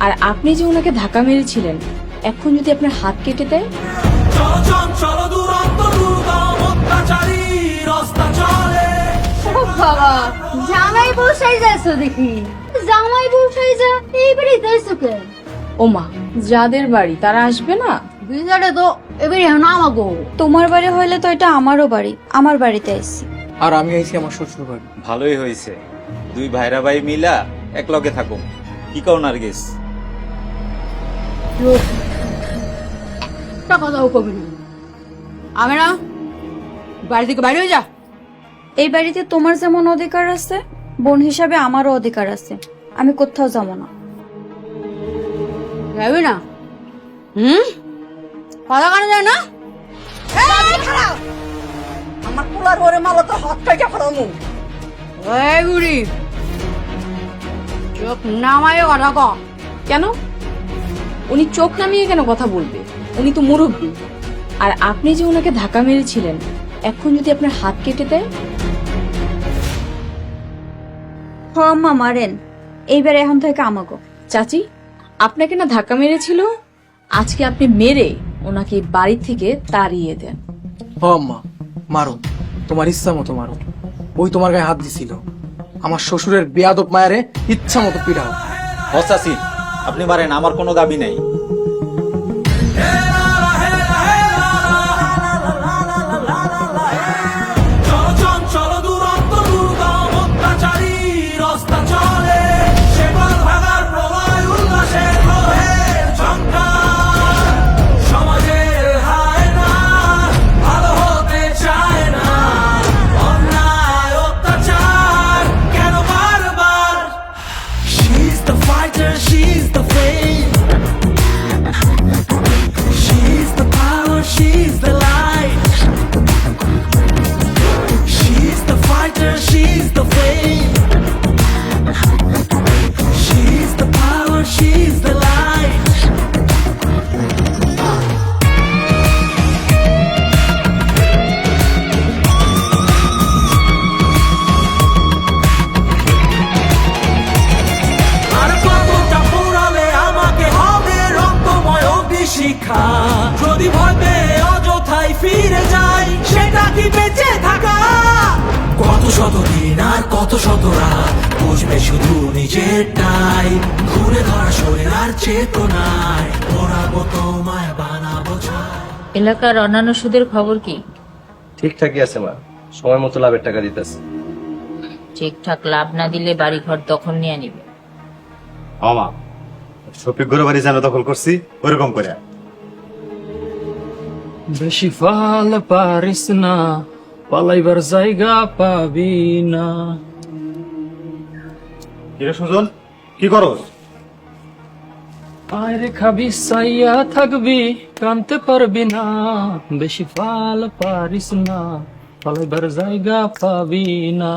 আর আপনি যে ওনাকে ধাক্কা মেরেছিলেন এখন যদি আপনার হাত কেটে দেয়? বাবা জামাই বসাই দেখি। জামাই বসাই যা এই বাড়ি যাইছো কে ওমা যাদের বাড়ি তারা আসবে না? বিজারে তো এবারে এখন আমাগো। তোমার বাড়ি হইলে তো এটা আমারও বাড়ি আমার বাড়িতে এসছি আর আমি আইছি আমার শ্বশুর বাড়ি ভালোই হয়েছে দুই ভাইরা ভাই মিলা এক লগে থাকুম। কি কও নার্গিস একটা কথাও কবি না। আমি না বাড়ি থেকে বাইরে হয়ে যা। এই বাড়িতে তোমার যেমন অধিকার আছে বোন হিসাবে আমারও অধিকার আছে। আমি কোথাও যাব না। যাবি না? হুম? কথা কানে যায় না? আমার পোলার ওরে মালা তো হাত কেটে এই বুড়ি। চোখ নামায় কেন? উনি চোখ নামিয়ে কেন কথা বলবে? উনি তো মুরব্বী। আর আপনি যে ওনাকে ধাক্কা মেরেছিলেন এখন যদি আপনার হাত কেটে দেয়? হ মারেন। এইবার এখন থেকে আমাগো। চাচি আপনাকে না ধাক্কা মেরেছিল? আজকে আপনি মেরে ওনাকে বাড়ি থেকে তাড়িয়ে দেন। হ মারো। তোমার ইচ্ছা মতো মারো। ওই তোমার গায়ে হাত দিছিল। আমার শ্বশুরের বেয়াদব মায়ারে ইচ্ছা মতো পিড়াও হসাসি আপনি পারেন আমার কোনো দাবি নেই। Fighter, she's the flame. She's the power, she's the light. আর যদি ভয় পেয়ে অযথাই ফিরে যাই সেটা কি বেঁচে থাকা? কত শত দিন আর কত শত রাত বুঝবে শুধু নিজেরটাই ঘুরে ধরা শরীর আর চেতনায় ওড়াবো তোমায় বানাবো এলাকার অন্যান্য সুদের খবর কি? ঠিকঠাকই আছে মা। সময় মতো লাভের টাকা দিতেছে। ঠিকঠাক লাভ না দিলে বাড়ি ঘর দখল নিয়ে নিবে। আমা শফিক ঘরে বাড়ি যেন দখল করছি ওরকম করে বেশি ফাল পারিস না পালাইবার জায়গা পাবি না। কিরে সুজন কি করস? আরে খাবি সাইয়া থাকবি কানতে পারবি না। বেশি ফাল পারিস না পালাইবার জায়গা পাবি না।